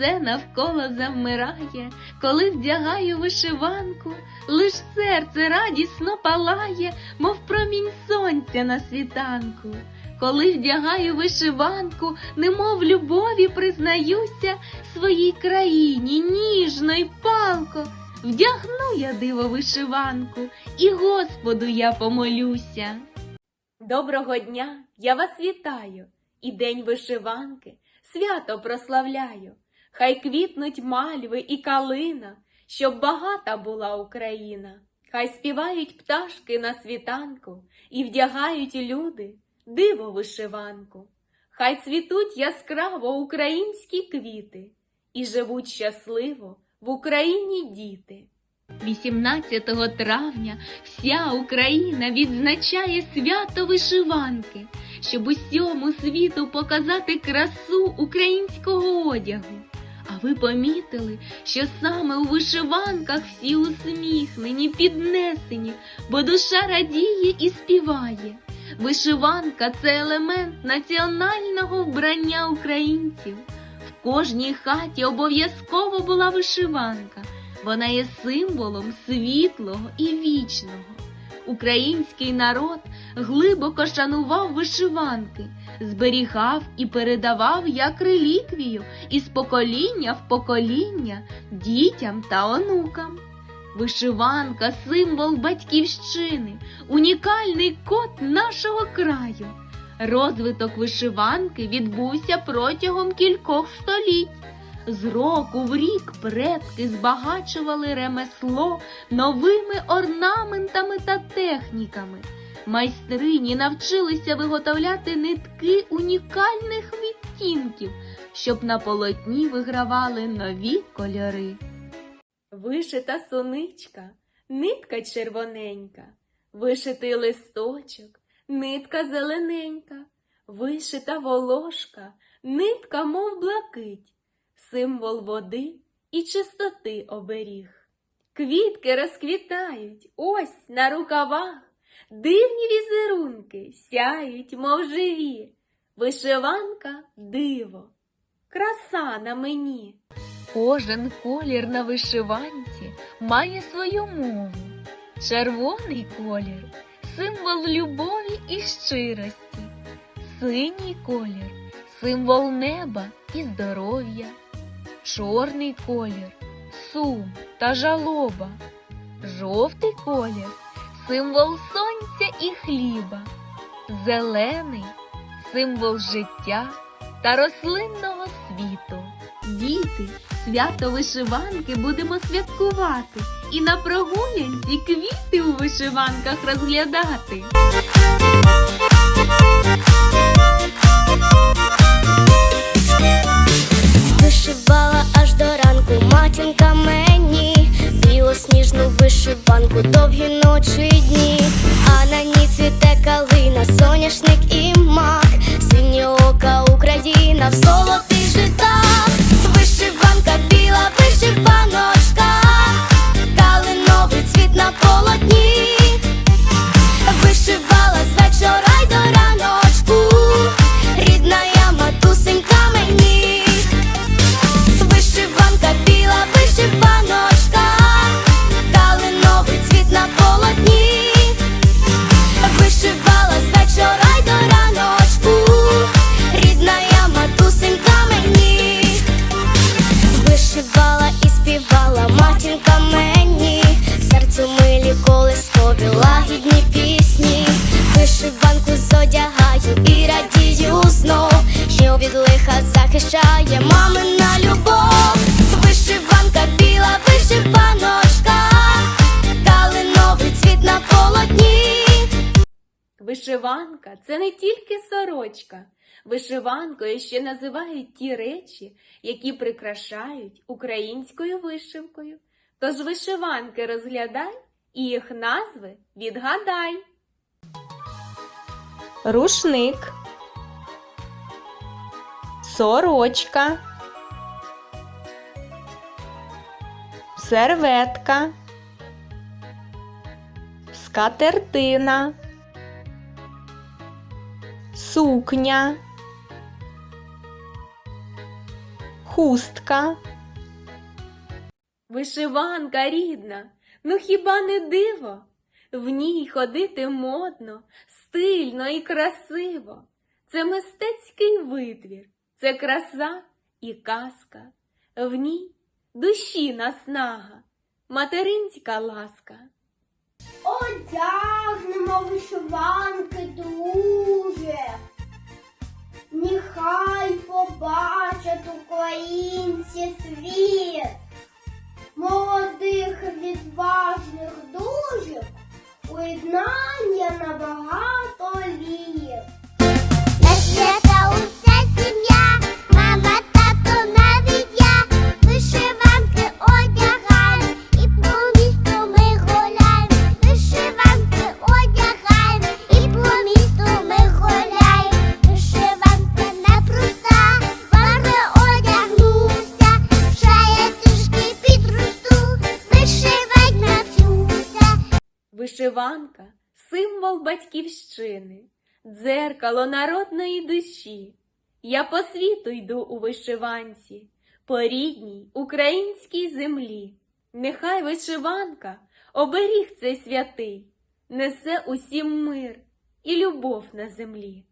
все навколо завмирає, коли вдягаю вишиванку, лиш серце радісно палає, мов промінь сонця на світанку. Коли вдягаю вишиванку, немов любові признаюся своїй країні ніжно й палко. Вдягну я диво вишиванку, і Господу я помолюся. Доброго дня, я вас вітаю, і день вишиванки, свято прославляю. Хай квітнуть мальви і калина, щоб багата була Україна. Хай співають пташки на світанку і вдягають люди диво вишиванку. Хай цвітуть яскраво українські квіти і живуть щасливо в Україні діти. 18 травня вся Україна відзначає свято вишиванки, щоб усьому світу показати красу українського одягу. А ви помітили, що саме у вишиванках всі усміхнені, піднесені, бо душа радіє і співає. Вишиванка це елемент національного вбрання українців. В кожній хаті обов'язково була вишиванка. Вона є символом світлого і вічного. Український народ глибоко шанував вишиванки, зберігав і передавав як реліквію із покоління в покоління дітям та онукам. Вишиванка символ батьківщини, унікальний код нашого краю. Розвиток вишиванки відбувся протягом кількох століть. З року в рік предки збагачували ремесло новими орнаментами та техніками. Майстрині навчилися виготовляти нитки унікальних відтінків, щоб на полотні вигравали нові кольори. Вишита соничка, нитка червоненька, вишитий листочок, нитка зелененька, вишита волошка, нитка, мов блакить, символ води і чистоти оберіг. Квітки розквітають ось на рукавах, дивні візерунки сяють, мов живі, вишиванка диво, краса на мені. Кожен колір на вишиванці має свою мову. Червоний колір символ любові і щирості, синій колір символ неба і здоров'я, чорний колір сум та жалоба, жовтий колір символ сонця і хліба, зелений символ життя та рослинного світу. Діти, свято вишиванки будемо святкувати і на прогулянці квіти у вишиванках розглядати. Матінка мені. Білосніжну вишиванку довгі ночі дні, від лиха захищає мамина любов, вишиванка біла, вишиваночка, калиновий цвіт на полотні. Вишиванка це не тільки сорочка. Вишиванкою ще називають ті речі, які прикрашають українською вишивкою. Тож вишиванки розглядай і їх назви відгадай. Рушник, сорочка, серветка, скатертина сукня, хустка, Вишиванка рідна, ну хіба не диво? В ній ходити модно, стильно і красиво. Це мистецький витвір, це краса і казка. В ній душі наснага, материнська ласка. Одягнемо вишиванки, друже. Нехай побачать українці світ. Молодих відважних дружів уєднання на багато літ. Вишиванка символ батьківщини, дзеркало народної душі. Я по світу йду у вишиванці, по рідній українській землі. Нехай вишиванка, оберіг цей святий, несе усім мир і любов на землі.